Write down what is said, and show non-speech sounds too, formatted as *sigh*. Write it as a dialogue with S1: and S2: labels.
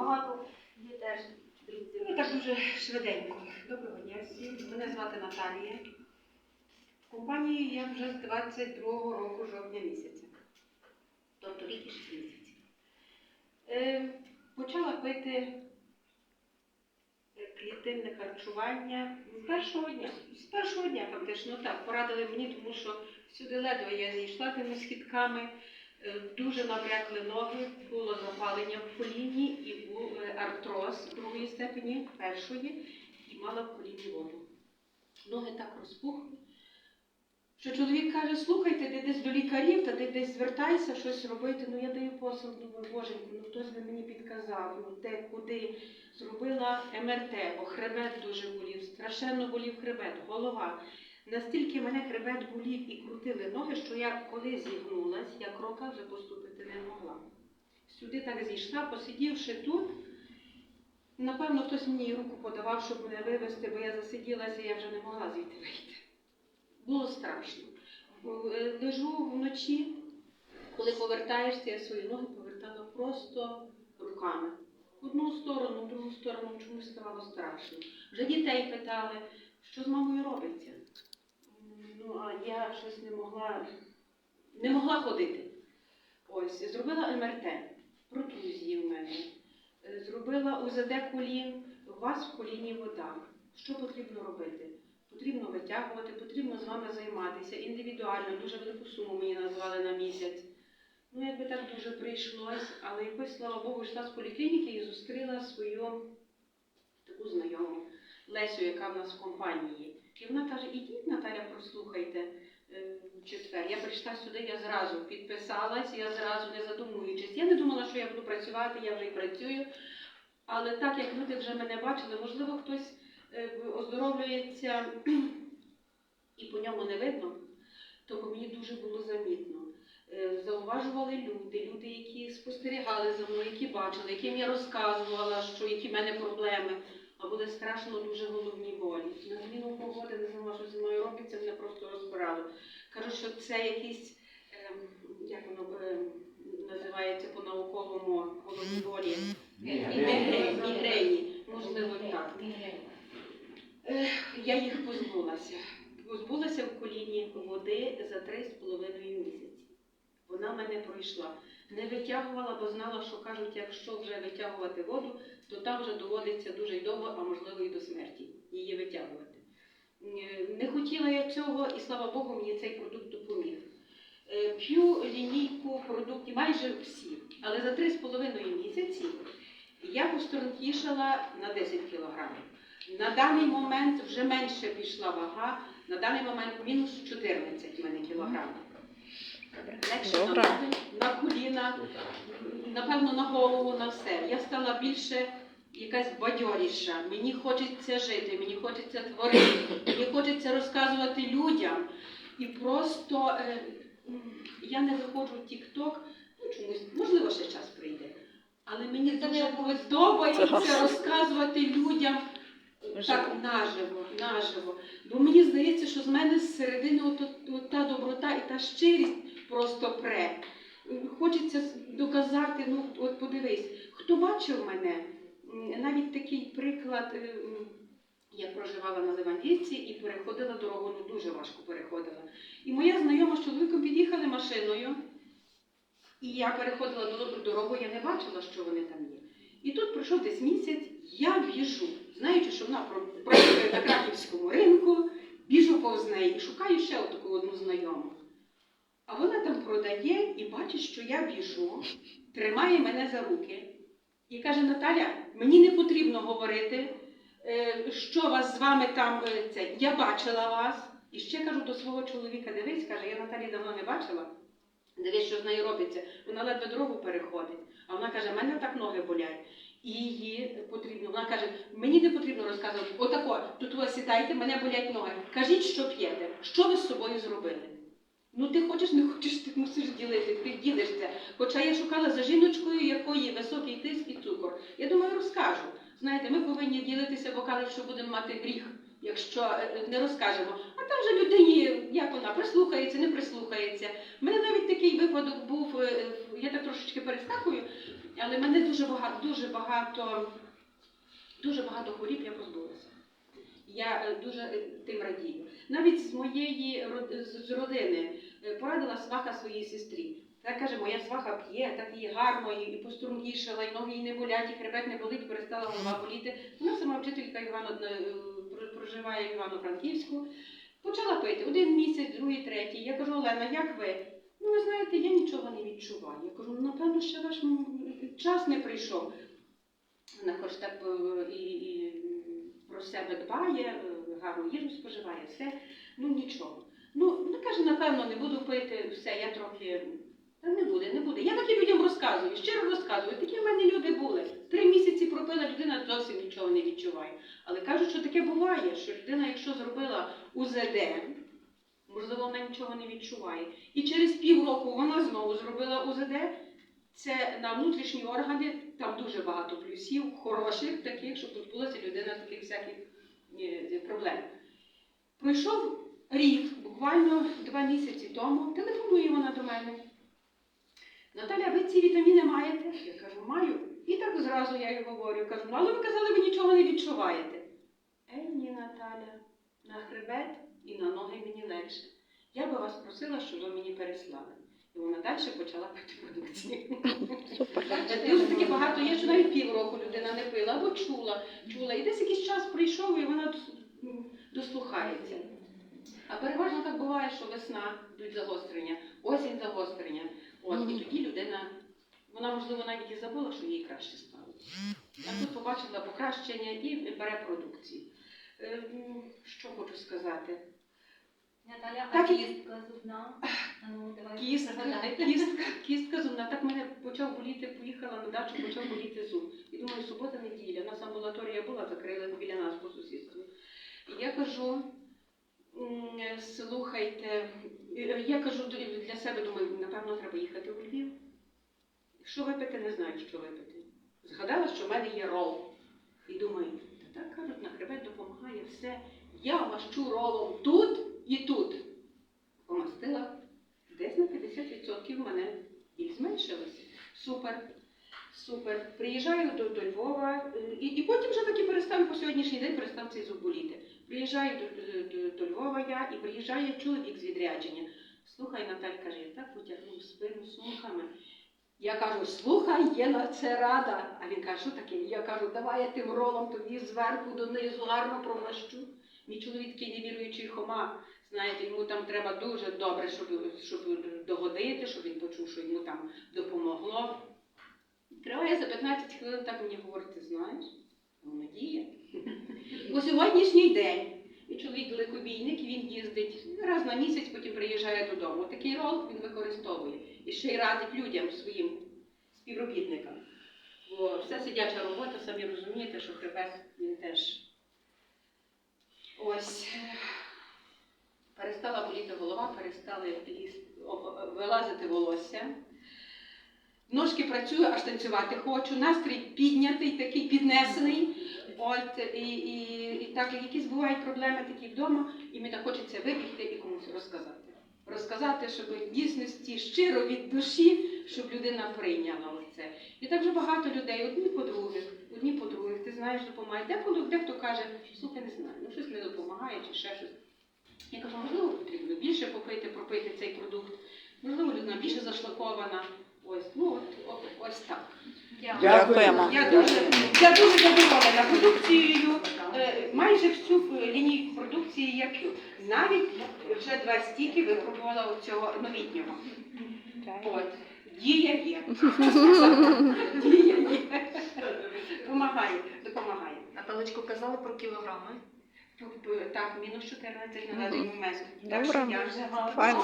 S1: багато є теж друзів.
S2: Ну так дуже швиденько. Доброго дня всім. Мене звати Наталія. В компанії я вже з 22-го року жовтня місяця. Тобто рік і 6 місяців. Е, почала пити клітинне харчування з першого дня. З першого дня фактично так. Порадили мені, тому що сюди ледве я зійшла тими східками. Е, Дуже набрякли ноги, було запалення в коліні і був е, артроз другої степені, першої, і мала в коліні воду. Ноги так розпухли, що чоловік каже, слухайте, ти десь до лікарів, та ти десь звертайся, щось робити. Ну я даю послуг, думаю, боженьку, ну хтось би мені підказав, ну де, куди. Зробила МРТ, бо хребет дуже болів, страшенно болів хребет, голова. Настільки мене хребет болів і крутили ноги, що я коли зігнулась, я крока вже поступити не могла. Сюди так зійшла, посидівши тут, напевно, хтось мені руку подавав, щоб мене вивезти, бо я засиділася, я вже не могла звідти вийти. Було страшно. Е, Лежу вночі, коли повертаєшся, я свої ноги повертала просто руками. Одну сторону, другу сторону чомусь ставало страшно. Вже дітей питали, що з мамою робиться. Ну, а я щось не могла, не могла ходити. Ось, зробила МРТ, протрузії в мене, Е, зробила УЗД колін, у вас в коліні вода. Що потрібно робити? Потрібно витягувати, потрібно з вами займатися індивідуально, дуже велику суму мені назвали на місяць. Ну, якби так дуже прийшлось, але якось, слава Богу, йшла з поліклініки і зустріла свою таку знайому Лесю, яка в нас в компанії. І вона каже, ідіть, Наталя, прослухайте е, четвер. Я прийшла сюди, я зразу підписалась, я зразу не задумуючись. Я не думала, що я буду працювати, я вже і працюю. Але так як люди вже мене бачили, можливо, хтось е, оздоровлюється і по ньому не видно, то мені дуже було замітно. Е, Зауважували люди, люди, які спостерігали за мною, які бачили, яким я розказувала, що які в мене проблеми. А були страшно дуже головні болі. На зміну погоди не знала, що зі мною робиться, мене просто розбирало. Кажуть, що це якісь, ем, як воно ем, називається по-науковому, головні. Мігрені, мігрені, можливо, так. Я їх позбулася. Позбулася в коліні води за три з половиною місяці. Вона мене пройшла. Не витягувала, бо знала, що кажуть, якщо вже витягувати воду, то там вже доводиться дуже й довго, а можливо і до смерті її витягувати. Е, Не хотіла я цього, і слава Богу, мені цей продукт допоміг. Е, П'ю лінійку продуктів майже всі, але за 3,5 місяці я постронтішала на 10 кілограмів. На даний момент вже менше пішла вага, на даний момент мінус 14 в мене кілограмів. Легше на ноги, на коліна, напевно, на голову, на все. Я стала більше якась бадьоріша. Мені хочеться жити, мені хочеться творити, мені хочеться розказувати людям. І просто е, я не виходжу в Тік-Ток, ну чомусь, можливо, ще час прийде. Але мені дуже подобається розказувати людям так наживо, наживо. Бо мені здається, що з мене зсередини от, от, от та доброта і та щирість просто пре. Хочеться доказати, ну от подивись, хто бачив мене, навіть такий приклад, е, я проживала на Левандівці і переходила дорогу, ну дуже важко переходила. І моя знайома з чоловіком під'їхали машиною, і я переходила дорогу- дорогу, я не бачила, що вони там є. І тут пройшов десь місяць, я біжу, знаючи, що вона працює на краківському ринку, біжу повз неї і шукаю ще таку одну знайому. А вона там продає і бачить, що я біжу, тримає мене за руки і каже: Наталя, мені не потрібно говорити, е, що вас з вами там е, це. Я бачила вас. І ще кажу до свого чоловіка, дивись, каже, я Наталі давно не бачила. Дивись, що з нею робиться. Вона ледве дорогу переходить. А вона каже, мене так ноги болять. І її потрібно. Вона каже, мені не потрібно розказувати. Отако, тут ви сідайте, мене болять ноги. Кажіть, що п'єте, що ви з собою зробили. Ну ти хочеш, не хочеш, ти мусиш ділити, ти ділишся. Хоча я шукала за жіночкою, якої високий тиск і цукор. Я думаю, розкажу. Знаєте, ми повинні ділитися, бо кажуть, що будемо мати гріх, якщо е, не розкажемо. А там же людині, як вона прислухається, не прислухається. У мене навіть такий випадок був, е, я так трошечки перескакую. Але мене дуже багато, дуже багато, дуже багато хворіб я позбулася. Я е, дуже е, тим радію. Навіть з моєї з родини е, порадила сваха своїй сестрі. Так каже, моя сваха п'є, так їй гарно, і, пострункішала, і ноги їй не болять, і хребет не болить, перестала голова боліти. Вона сама вчителька Івано, е, проживає в Івано-Франківську. Почала пити один місяць, другий, третій. Я кажу, Олена, як ви? Ну, ви знаєте, я нічого не відчуваю. Я кажу, ну, напевно, ще ваш час не прийшов. Вона хоч так е, і, і про себе дбає, е, гарну їжу споживає, все. Ну нічого. Ну, ну каже, напевно, не буду пити, все, я трохи. Та не буде, не буде. Я таким людям розказую, щиро розказую. Такі в мене люди були. Три місяці пропила, людина зовсім нічого не відчуває. Але кажуть, що таке буває, що людина, якщо зробила УЗД, можливо, вона нічого не відчуває. І через півроку вона знову зробила УЗД. Це на внутрішні органи, там дуже багато плюсів, хороших, таких, щоб позбулася людина таких всяких е, проблем. Пройшов рік, буквально два місяці тому, телефонує вона. Наталя, ви ці вітаміни маєте? Я кажу, маю. І так зразу я їй говорю, кажу, ну але ви казали, ви нічого не відчуваєте. Ей, ні, Наталя, на хребет і на ноги мені легше. Я би вас просила, щоб ви мені переслали. І вона далі почала пити продукцію. Дуже таки багато є, що навіть півроку людина не пила, або чула, чула. І десь якийсь час прийшов, і вона дослухається. А переважно так буває, що весна йдуть загострення, осінь загострення. От, і тоді людина, вона можливо навіть і забула, що їй краще стало. А тут побачила покращення і бере продукцію. Ем, Що хочу сказати?
S1: Наталя, а
S2: Так
S1: кістка зубна? Ну, давай
S2: Кістка,
S1: пригадай. *laughs*
S2: кістка, кістка зубна. Так мене почав боліти, поїхала на дачу, почав боліти зуб. І думаю, субота, неділя. У нас амбулаторія була, закрили біля нас по сусідству. І я кажу, слухайте, е, я кажу для себе, думаю, напевно, треба їхати у Львів. Що випити, не знаю, що випити. Згадала, що в мене є рол. І думаю, та так кажуть, на хребет допомагає все. Я мащу ролом тут і тут. Помастила десь на 50% в мене біль зменшилася. Супер. Супер. Приїжджаю до, до Львова е, і, і потім вже таки перестав по сьогоднішній день перестав цей зуб боліти. Приїжджаю до, до, до, до Львова я і приїжджає чоловік з відрядження. Слухай, Наталь каже, я так потягнув спину сумками. Я кажу, слухай, є на це рада. А він каже, що таке? Я кажу, давай я тим ролом тобі зверху донизу гарно промащу. Мій чоловік такий невіруючий хома. Знаєте, йому там треба дуже добре, щоб, щоб догодити, щоб він почув, що йому там допомогло. Триває за 15 хвилин, так мені говорить, знаєш, воно діє. *laughs* У сьогоднішній день і чоловік далекобійник, він їздить раз на місяць, потім приїжджає додому. Такий рол він використовує і ще й радить людям своїм співробітникам. Бо все сидяча робота, самі розумієте, що хребет він теж. Ось. Перестала боліти голова, перестали вилазити волосся. Ножки працюю, аж танцювати хочу. Настрій піднятий, такий піднесений. От, і, і, і так, якісь бувають проблеми такі вдома, і мені так хочеться вибігти і комусь розказати. Розказати, щоб в дійсності щиро від душі, щоб людина прийняла оце. І так вже багато людей, одні по других, одні по других, ти знаєш, допомагає. Деколи дехто каже, слухай, не знаю, ну щось не допомагає чи ще щось. Я кажу, можливо, потрібно більше попити, пропити цей продукт, можливо, людина більше зашлакована. Ось, ну от, от ось так.
S3: Дякуємо.
S2: Я дуже, я дуже задоволена продукцією. Е, Майже всю е, лінійку продукції я п'ю. Навіть вже два стіки випробувала у цього новітнього. От. Дія є. Дія є. Помагає, допомагає.
S1: На паличку казали про кілограми.
S2: П- Так, мінус 14 на даний момент. Так
S3: Добре.
S2: що я вже
S3: Файно.